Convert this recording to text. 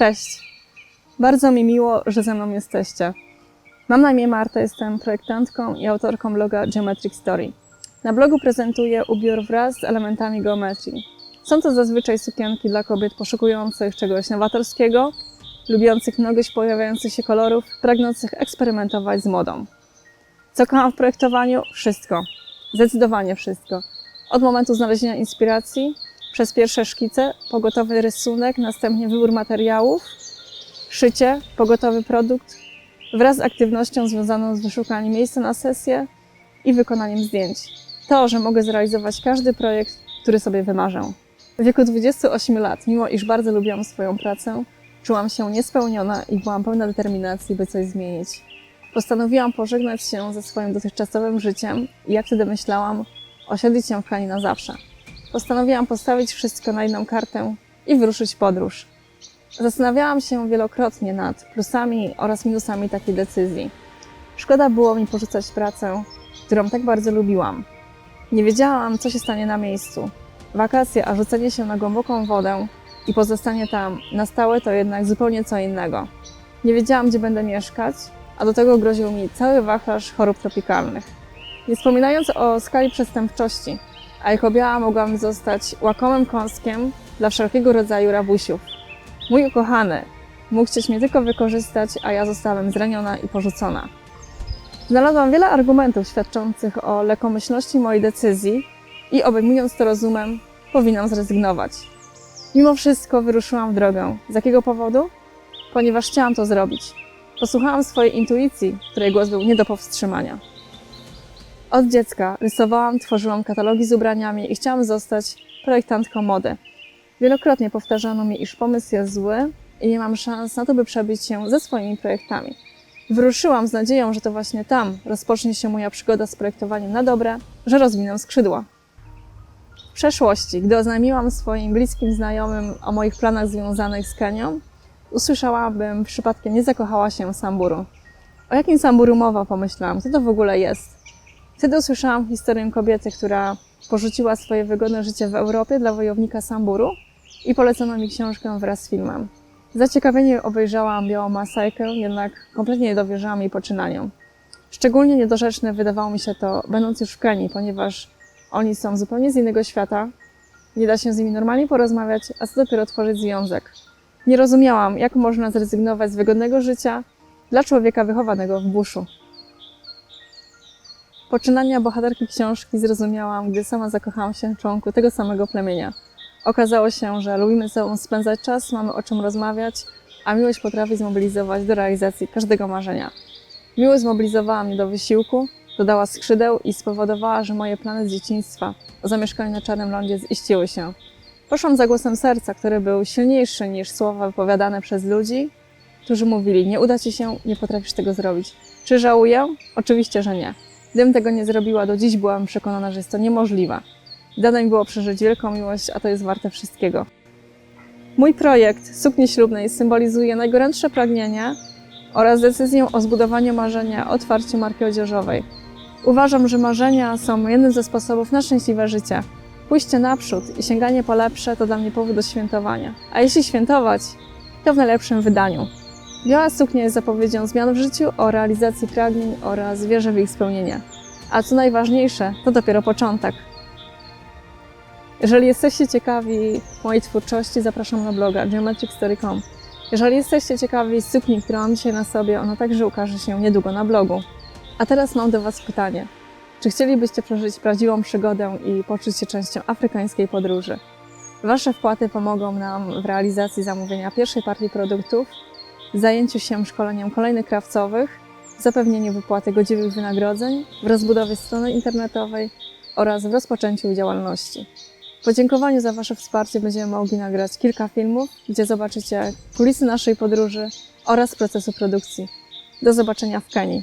Cześć. Bardzo mi miło, że ze mną jesteście. Mam na imię Marta, jestem projektantką i autorką bloga Geometric Story. Na blogu prezentuję ubiór wraz z elementami geometrii. Są to zazwyczaj sukienki dla kobiet poszukujących czegoś nowatorskiego, lubiących mnogość pojawiających się kolorów, pragnących eksperymentować z modą. Co kocham w projektowaniu? Wszystko. Zdecydowanie wszystko. Od momentu znalezienia inspiracji, przez pierwsze szkice, pogotowy rysunek, następnie wybór materiałów, szycie, pogotowy produkt, wraz z aktywnością związaną z wyszukaniem miejsca na sesję i wykonaniem zdjęć. To, że mogę zrealizować każdy projekt, który sobie wymarzę. W wieku 28 lat, mimo iż bardzo lubiłam swoją pracę, czułam się niespełniona i byłam pełna determinacji, by coś zmienić. Postanowiłam pożegnać się ze swoim dotychczasowym życiem i jak wtedy myślałam, osiedlić się w Kani na zawsze. Postanowiłam postawić wszystko na jedną kartę i wyruszyć podróż. Zastanawiałam się wielokrotnie nad plusami oraz minusami takiej decyzji. Szkoda było mi porzucać pracę, którą tak bardzo lubiłam. Nie wiedziałam, co się stanie na miejscu. Wakacje, a rzucenie się na głęboką wodę i pozostanie tam na stałe to jednak zupełnie co innego. Nie wiedziałam, gdzie będę mieszkać, a do tego groził mi cały wachlarz chorób tropikalnych. Nie wspominając o skali przestępczości, a jako biała mogłam zostać łakomym kąskiem dla wszelkiego rodzaju rabusiów. Mój ukochany mógł chcieć mnie tylko wykorzystać, a ja zostałem zraniona i porzucona. Znalazłam wiele argumentów świadczących o lekomyślności mojej decyzji i obejmując to rozumem, powinnam zrezygnować. Mimo wszystko wyruszyłam w drogę. Z jakiego powodu? Ponieważ chciałam to zrobić. Posłuchałam swojej intuicji, której głos był nie do powstrzymania. Od dziecka rysowałam, tworzyłam katalogi z ubraniami i chciałam zostać projektantką mody. Wielokrotnie powtarzano mi, iż pomysł jest zły i nie mam szans na to, by przebić się ze swoimi projektami. Wyruszyłam z nadzieją, że to właśnie tam rozpocznie się moja przygoda z projektowaniem na dobre, że rozwinę skrzydła. W przeszłości, gdy oznajmiłam swoim bliskim znajomym o moich planach związanych z Kenią, usłyszałam, bym przypadkiem nie zakochała się w samburu. O jakim samburu mowa, pomyślałam, co to w ogóle jest? Wtedy usłyszałam historię kobiety, która porzuciła swoje wygodne życie w Europie dla wojownika samburu i polecono mi książkę wraz z filmem. Zaciekawienie obejrzałam białą masajkę, jednak kompletnie nie dowierzałam jej poczynaniom. Szczególnie niedorzeczne wydawało mi się to, będąc już w Kenii, ponieważ oni są zupełnie z innego świata, nie da się z nimi normalnie porozmawiać, a co dopiero tworzyć związek. Nie rozumiałam, jak można zrezygnować z wygodnego życia dla człowieka wychowanego w buszu. Poczynania bohaterki książki zrozumiałam, gdy sama zakochałam się w członku tego samego plemienia. Okazało się, że lubimy ze sobą spędzać czas, mamy o czym rozmawiać, a miłość potrafi zmobilizować do realizacji każdego marzenia. Miłość zmobilizowała mnie do wysiłku, dodała skrzydeł i spowodowała, że moje plany z dzieciństwa o zamieszkaniu na Czarnym Lądzie ziściły się. Poszłam za głosem serca, który był silniejszy niż słowa wypowiadane przez ludzi, którzy mówili: Nie uda ci się, nie potrafisz tego zrobić. Czy żałuję? Oczywiście, że nie. Gdybym tego nie zrobiła, do dziś byłam przekonana, że jest to niemożliwe. Dane mi było przeżyć wielką miłość, a to jest warte wszystkiego. Mój projekt sukni ślubnej symbolizuje najgorętsze pragnienie oraz decyzję o zbudowaniu marzenia o otwarciu marki odzieżowej. Uważam, że marzenia są jednym ze sposobów na szczęśliwe życie. Pójście naprzód i sięganie po lepsze to dla mnie powód do świętowania. A jeśli świętować, to w najlepszym wydaniu. Biała suknia jest zapowiedzią zmian w życiu, o realizacji pragnień oraz wierzę w ich spełnienie. A co najważniejsze, to dopiero początek. Jeżeli jesteście ciekawi mojej twórczości, zapraszam na bloga geometricstory.com. Jeżeli jesteście ciekawi sukni, którą mam dzisiaj na sobie, ona także ukaże się niedługo na blogu. A teraz mam do Was pytanie. Czy chcielibyście przeżyć prawdziwą przygodę i poczuć się częścią afrykańskiej podróży? Wasze wpłaty pomogą nam w realizacji zamówienia pierwszej partii produktów, zajęciu się szkoleniem kolejnych krawcowych, zapewnieniu wypłaty godziwych wynagrodzeń, w rozbudowie strony internetowej oraz w rozpoczęciu działalności. W podziękowaniu za Wasze wsparcie będziemy mogli nagrać kilka filmów, gdzie zobaczycie kulisy naszej podróży oraz procesu produkcji. Do zobaczenia w Kenii.